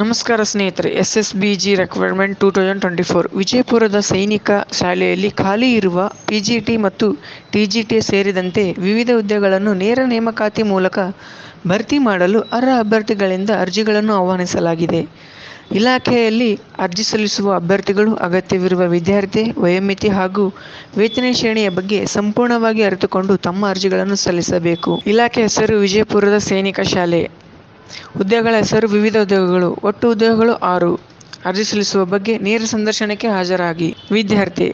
ನಮಸ್ಕಾರ ಸ್ನೇಹಿತರೆ S S B G requirement two thousand twenty four ವಿಜಯಪುರದ ಸೈನಿಕ ಶಾಲೆಯಲ್ಲಿ ಖಾಲಿ ಇರುವ ಪಿ ಜಿ ಟಿ ಮತ್ತು ಟಿ ಜಿ ಟಿ ಸೇರಿದಂತೆ ವಿವಿಧ ಹುದ್ದೆಗಳನ್ನು ನೇರ ನೇಮಕಾತಿ ಮೂಲಕ ಭರ್ತಿ ಮಾಡಲು ಅರ್ಹ ಅಭ್ಯರ್ಥಿಗಳಿಂದ ಅರ್ಜಿಗಳನ್ನು ಆಹ್ವಾನಿಸಲಾಗಿದೆ. ಇಲಾಖೆಯಲ್ಲಿ ಅರ್ಜಿ ಸಲ್ಲಿಸುವ ಅಭ್ಯರ್ಥಿಗಳು ಅಗತ್ಯವಿರುವ ವಿದ್ಯಾರ್ಥಿ, ವಯೋಮಿತಿ ಹಾಗೂ ವೇತನ ಶ್ರೇಣಿಯ ಬಗ್ಗೆ ಸಂಪೂರ್ಣವಾಗಿ ಅರಿತುಕೊಂಡು ತಮ್ಮ ಅರ್ಜಿಗಳನ್ನು ಸಲ್ಲಿಸಬೇಕು. ಇಲಾಖೆ ಹೆಸರು ವಿಜಯಪುರದ ಸೈನಿಕ ಶಾಲೆ. ಹುದ್ದೆಗಳ ಹೆಸರು ವಿವಿಧ ಉದ್ಯೋಗಗಳು. ಒಟ್ಟು ಉದ್ಯೋಗಗಳು ಆರು. ಅರ್ಜಿ ಸಲ್ಲಿಸುವ ಬಗ್ಗೆ ನೇರ ಸಂದರ್ಶನಕ್ಕೆ ಹಾಜರಾಗಿ. ವಿದ್ಯಾರ್ಥಿ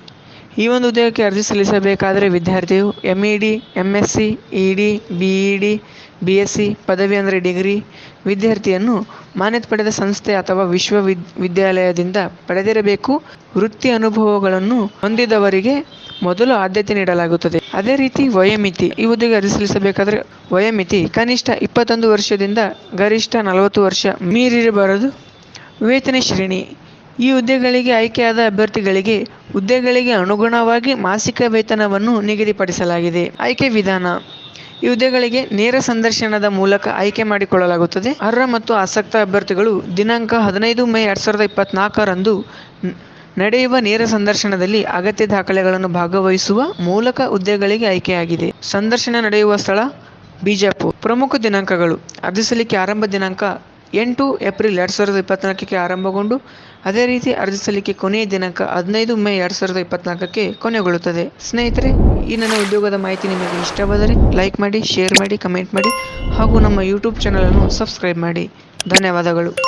ಈ ಒಂದು ಉದ್ಯೋಗಕ್ಕೆ ಅರ್ಜಿ ಸಲ್ಲಿಸಬೇಕಾದರೆ ವಿದ್ಯಾರ್ಥಿಯು M E D M S C E D B E D B S C ಪದವಿ ಅಂದರೆ ಡಿಗ್ರಿ ವಿದ್ಯಾರ್ಥಿಯನ್ನು ಮಾನ್ಯತೆ ಪಡೆದ ಸಂಸ್ಥೆ ಅಥವಾ ವಿಶ್ವವಿದ್ ವಿದ್ಯಾಲಯದಿಂದ ಪಡೆದಿರಬೇಕು. ವೃತ್ತಿ ಅನುಭವಗಳನ್ನು ಹೊಂದಿದವರಿಗೆ ಮೊದಲು ಆದ್ಯತೆ ನೀಡಲಾಗುತ್ತದೆ. ಅದೇ ರೀತಿ ವಯೋಮಿತಿ, ಈ ಹುದ್ದೆಗೆ ಅರ್ಜಿ ಸಲ್ಲಿಸಬೇಕಾದರೆ ವಯೋಮಿತಿ ಕನಿಷ್ಠ ಇಪ್ಪತ್ತೊಂದು ವರ್ಷದಿಂದ ಗರಿಷ್ಠ ನಲವತ್ತು ವರ್ಷ ಮೀರಿರಬಾರದು. ವೇತನ ಶ್ರೇಣಿ ಈ ಹುದ್ದೆಗಳಿಗೆ ಆಯ್ಕೆಯಾದ ಅಭ್ಯರ್ಥಿಗಳಿಗೆ ಹುದ್ದೆಗಳಿಗೆ ಅನುಗುಣವಾಗಿ ಮಾಸಿಕ ವೇತನವನ್ನು ನಿಗದಿಪಡಿಸಲಾಗಿದೆ. ಆಯ್ಕೆ ವಿಧಾನ. ಈ ಹುದ್ದೆಗಳಿಗೆ ನೇರ ಸಂದರ್ಶನದ ಮೂಲಕ ಆಯ್ಕೆ ಮಾಡಿಕೊಳ್ಳಲಾಗುತ್ತದೆ. ಅರ್ಹ ಮತ್ತು ಆಸಕ್ತ ಅಭ್ಯರ್ಥಿಗಳು ದಿನಾಂಕ ಹದಿನೈದು ಮೇ ಎರಡು ಸಾವಿರದ ಇಪ್ಪತ್ನಾಲ್ಕರಂದು ನಡೆಯುವ ನೇರ ಸಂದರ್ಶನದಲ್ಲಿ ಅಗತ್ಯ ದಾಖಲೆಗಳನ್ನು ಭಾಗವಹಿಸುವ ಮೂಲಕ ಹುದ್ದೆಗಳಿಗೆ ಆಯ್ಕೆಯಾಗಿದೆ. ಸಂದರ್ಶನ ನಡೆಯುವ ಸ್ಥಳ ಬಿಜಾಪುರ. ಪ್ರಮುಖ ದಿನಾಂಕಗಳು. ಅರ್ಜಿ ಸಲ್ಲಿಕೆ ಆರಂಭ ದಿನಾಂಕ ಎಂಟು ಏಪ್ರಿಲ್ ಎರಡು ಸಾವಿರದ ಇಪ್ಪತ್ನಾಲ್ಕಕ್ಕೆ ಆರಂಭಗೊಂಡು ಅದೇ ರೀತಿ ಅರ್ಜಿ ಸಲ್ಲಿಕೆ ಕೊನೆಯ ದಿನಾಂಕ ಹದಿನೈದು ಮೇ ಎರಡು ಸಾವಿರದ ಇಪ್ಪತ್ನಾಲ್ಕಕ್ಕೆ ಕೊನೆಗೊಳ್ಳುತ್ತದೆ. ಸ್ನೇಹಿತರೆ, ಈ ನನ್ನ ಉದ್ಯೋಗದ ಮಾಹಿತಿ ನಿಮಗೆ ಇಷ್ಟವಾದರೆ ಲೈಕ್ ಮಾಡಿ, ಶೇರ್ ಮಾಡಿ, ಕಮೆಂಟ್ ಮಾಡಿ ಹಾಗೂ ನಮ್ಮ ಯೂಟ್ಯೂಬ್ ಚಾನಲನ್ನು ಸಬ್ಸ್ಕ್ರೈಬ್ ಮಾಡಿ. ಧನ್ಯವಾದಗಳು.